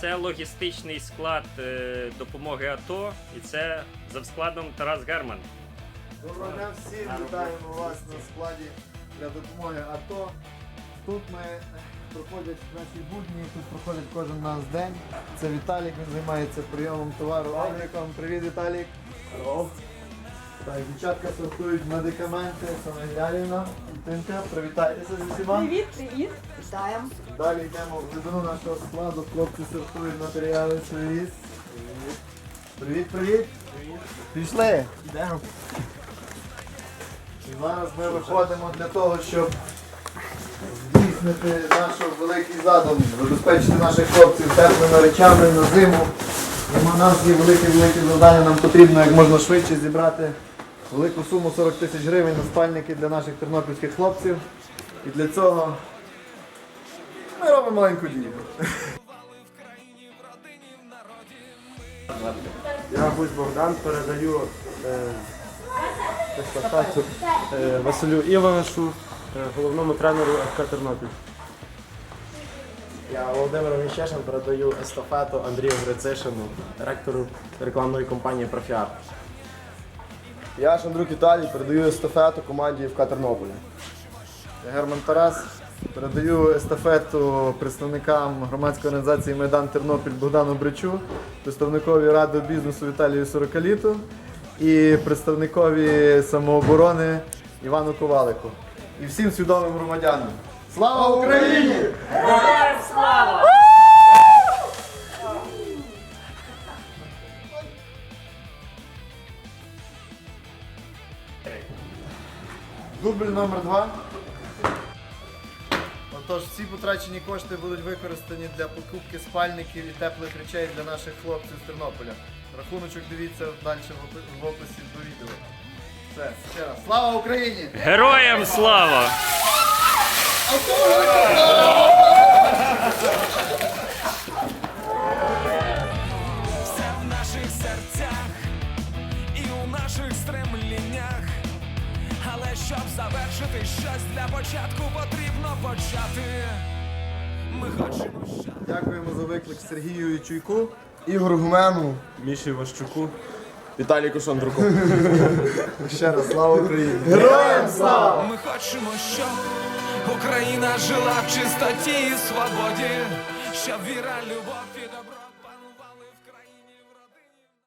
це логістичний склад е, допомоги АТО, і це за складом Тарас Герман. Доброго дня всім, вітаємо вас на складі для допомоги АТО. Тут ми е, проходять наші будні, тут проходить кожен наш день. Це Віталік, він займається прийомом товару обліком. Привіт, Віталік. Так, дівчатка сортують медикаменти, Самойлялівна, Тинка, привітайтеся зі всіма. Привіт, привіт. Вітаємо. Далі йдемо в глибину нашого складу, хлопці сортують матеріали свої. Привіт, привіт. Пішли. Йдемо. І зараз ми виходимо для того, щоб здійснити наш великий задум, забезпечити наших хлопців теплими речами на зиму. У нас є велике-велике завдання, нам потрібно як можна швидше зібрати велику суму 40 тисяч гривень на спальники для наших тернопільських хлопців. І для цього ми робимо маленьку дію. Я Гусь Богдан передаю е, естафету е, Василю Івашу, е, головному тренеру ФК Тернопіль. Я Володимир Міщешин передаю естафету Андрію Грицишину, директору рекламної компанії Профіар. Я Шандрук Віталій, передаю естафету команді ФК Тернополя. Я Герман Тарас. Передаю естафету представникам громадської організації Майдан Тернопіль Богдану Бричу, представникові ради бізнесу Віталію Сорокаліту і представникові самооборони Івану Ковалику. І всім свідомим громадянам. Слава Україні! Дубль номер два. Отож, всі потрачені кошти будуть використані для покупки спальників і теплих речей для наших хлопців з Тернополя. Рахуночок дивіться далі в описі до відео. Все, ще раз. Слава Україні! Героям слава! Щоб завершити щось для початку, потрібно почати. Ми хочемо щастя. Дякуємо за виклик Сергію Чуйку. Ігор Гумену, Міші Ващуку. Віталій Кошандруку. Ще раз, слава Україні! Героям слава! Ми хочемо, щоб Україна жила в чистоті і свободі, щоб віра, любов і